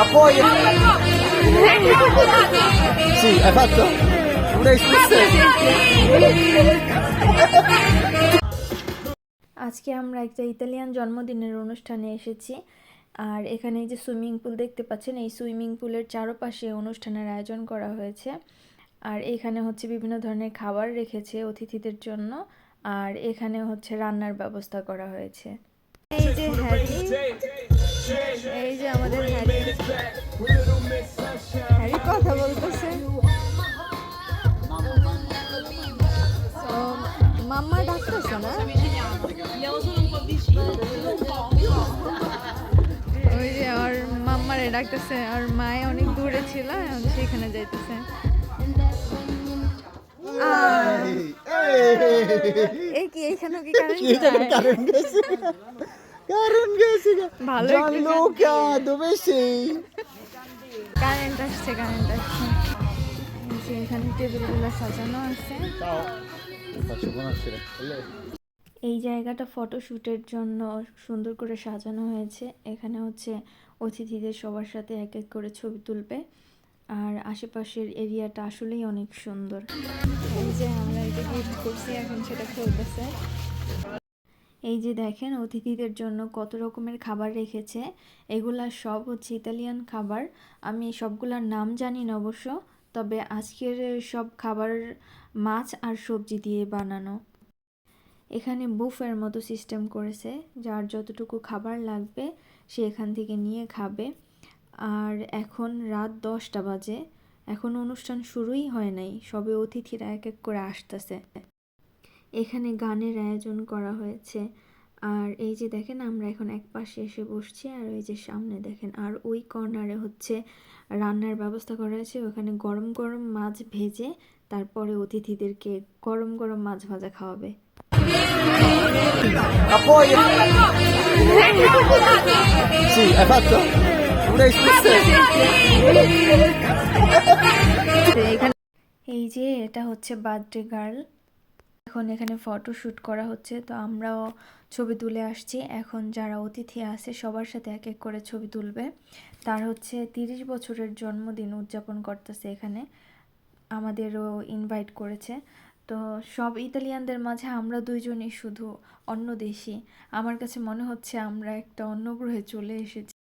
A poi... Sì, hai fatto? Una iscrizione? আজকে আমরা একটা ইতালিয়ান জন্মদিনের অনুষ্ঠানে এসেছি আর এখানে এই যে সুইমিং পুল দেখতে পাচ্ছেন এই সুইমিং পুলের চারপাশে অনুষ্ঠানের আয়োজন করা হয়েছে আর এখানে হচ্ছে বিভিন্ন ধরনের খাবার রেখেছে অতিথিদের জন্য আর এখানে হচ্ছে রান্নার ব্যবস্থা করা হয়েছে এই যে হ্যারি এই যে আমাদের হ্যারি কথা বলতেছে মাম্মা ডাকতেছে না ওই যে আর মাম্মারে ডাকতেছে আর মায়ে অনেক দূরে ছিল এখন সেখানে যাইতেছে এই কি এখানে কি কারেন্ট যায় Karen Gessi. ভালো dove sei? কারেন্ট আসছে কারেন্ট আসছে এখানে টেবিলগুলো সাজানো আছে. এই জায়গাটা ফটোশ্যুটের জন্য সুন্দর করে সাজানো হয়েছে এখানে হচ্ছে অতিথিদের সবার সাথে এক এক করে ছবি তুলবে আর আশেপাশের এরিয়াটা আসলেই অনেক সুন্দর এই যে আমরা এটা গিফট করছি এখন সেটা খুলতেছে এই যে দেখেন অতিথিদের জন্য কত রকমের খাবার রেখেছে। এগুলা সব হচ্ছে ইতালিয়ান খাবার। আমি সবগুলার নাম জানি না অবশ্য, তবে আজকের সব খাবার মাছ আর সবজি দিয়ে বানানো। এখানে বুফের মতো সিস্টেম করেছে, যার যতটুকু খাবার লাগবে সে এখান থেকে নিয়ে খাবে। আর এখন রাত দশটা বাজে, এখন অনুষ্ঠান শুরুই হয় নাই, সবে অতিথিরা এক এক করে আসতেছে। এখানে গানের আয়োজন করা হয়েছে। আর এই যে দেখেন আমরা এখন এক পাশে এসে বসছি আর ওই যে সামনে দেখেন আর ওই কর্নারে হচ্ছে রান্নার ব্যবস্থা করা হয়েছে। ওখানে গরম গরম মাছ ভেজে তারপরে অতিথিদেরকে গরম গরম মাছ ভাজা খাওয়াবে। এখানে এই যে এটা হচ্ছে বার্থডে গার্ল। এখন এখানে ফটো শ্যুট করা হচ্ছে, তো আমরাও ছবি তুলে আসছি। এখন যারা অতিথি আছে, সবার সাথে এক এক করে ছবি তুলবে। তার হচ্ছে তিরিশ বছরের জন্মদিন উদযাপন করতেছে এখানে। আমাদেরও ইনভাইট করেছে। তো সব ইতালিয়ানদের মাঝে আমরা দুইজনই শুধু অন্য দেশি। আমার কাছে মনে হচ্ছে আমরা একটা অন্য গ্রহে চলে এসেছি।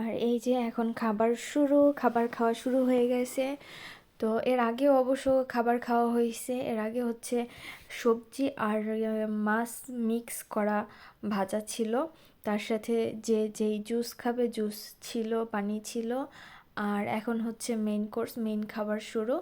আর এই যে এখন খাবার শুরু, খাবার খাওয়া শুরু হয়ে গেছে। তো এর আগেও অবশ্য খাবার খাওয়া হয়েছে। এর আগে হচ্ছে সবজি আর মাছ মিক্স করা ভাজা ছিল। তার সাথে যে, যেই জুস খাবে জুস ছিল, পানি ছিল। আর এখন হচ্ছে মেইন কোর্স মেইন খাবার শুরু।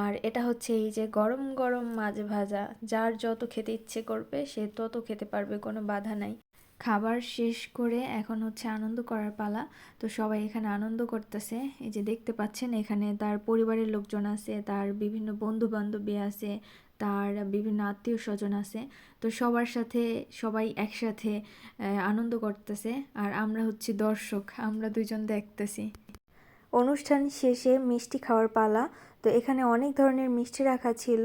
আর এটা হচ্ছে এই যে গরম গরম মাছ ভাজা। যার যত খেতে ইচ্ছে করবে, সে তত খেতে পারবে, কোনো বাধা নাই। খাবার শেষ করে এখন হচ্ছে আনন্দ করার পালা। তো সবাই এখানে আনন্দ করতেছে। এই যে দেখতে পাচ্ছেন, এখানে তার পরিবারের লোকজন আছে, তার বিভিন্ন বন্ধু বান্ধবী আছে, তার বিভিন্ন আত্মীয় স্বজন আছে। তো সবার সাথে সবাই একসাথে আনন্দ করতেছে। আর আমরা হচ্ছে দর্শক, আমরা দুইজন দেখতেছি। অনুষ্ঠান শেষে মিষ্টি খাওয়ার পালা। তো এখানে অনেক ধরনের মিষ্টি রাখা ছিল।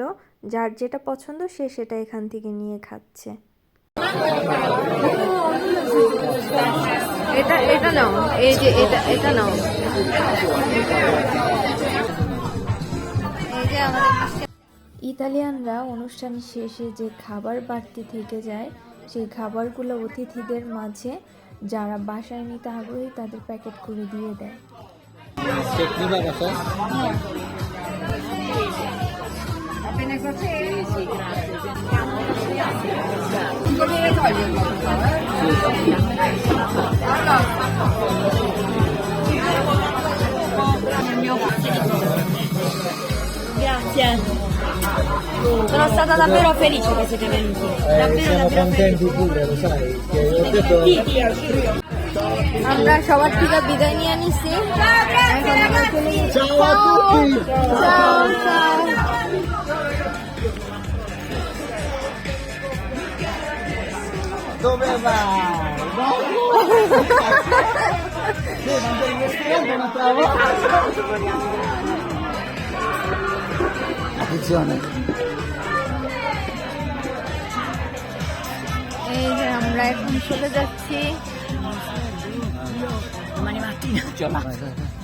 যার যেটা পছন্দ সে সেটা এখান থেকে নিয়ে খাচ্ছে। এটা এটা নাও এই যে এটা এটা নাও এই যে আমাদের ইতালিয়ানরা অনুষ্ঠান শেষে যে খাবার বাড়তি থেকে যায় সেই খাবারগুলো অতিথিদের মাঝে যারা বাসায় নিতে আগ্রহী তাদের প্যাকেট করে দিয়ে দেয় caffè? Grazie. Sono stata davvero felice che siete venuti. Davvero, davvero felice. pure, lo sai, che ho detto... Sì, sì. আমরা সবার থেকে বিদায় নিয়ে নিছি এখন আমরা চলে যাচ্ছি। Ciao a tutti! Ciao, ciao. Attenzione. এই যে আমরা এখন চলে যাচ্ছি Domani mattina. Vai, vai, vai.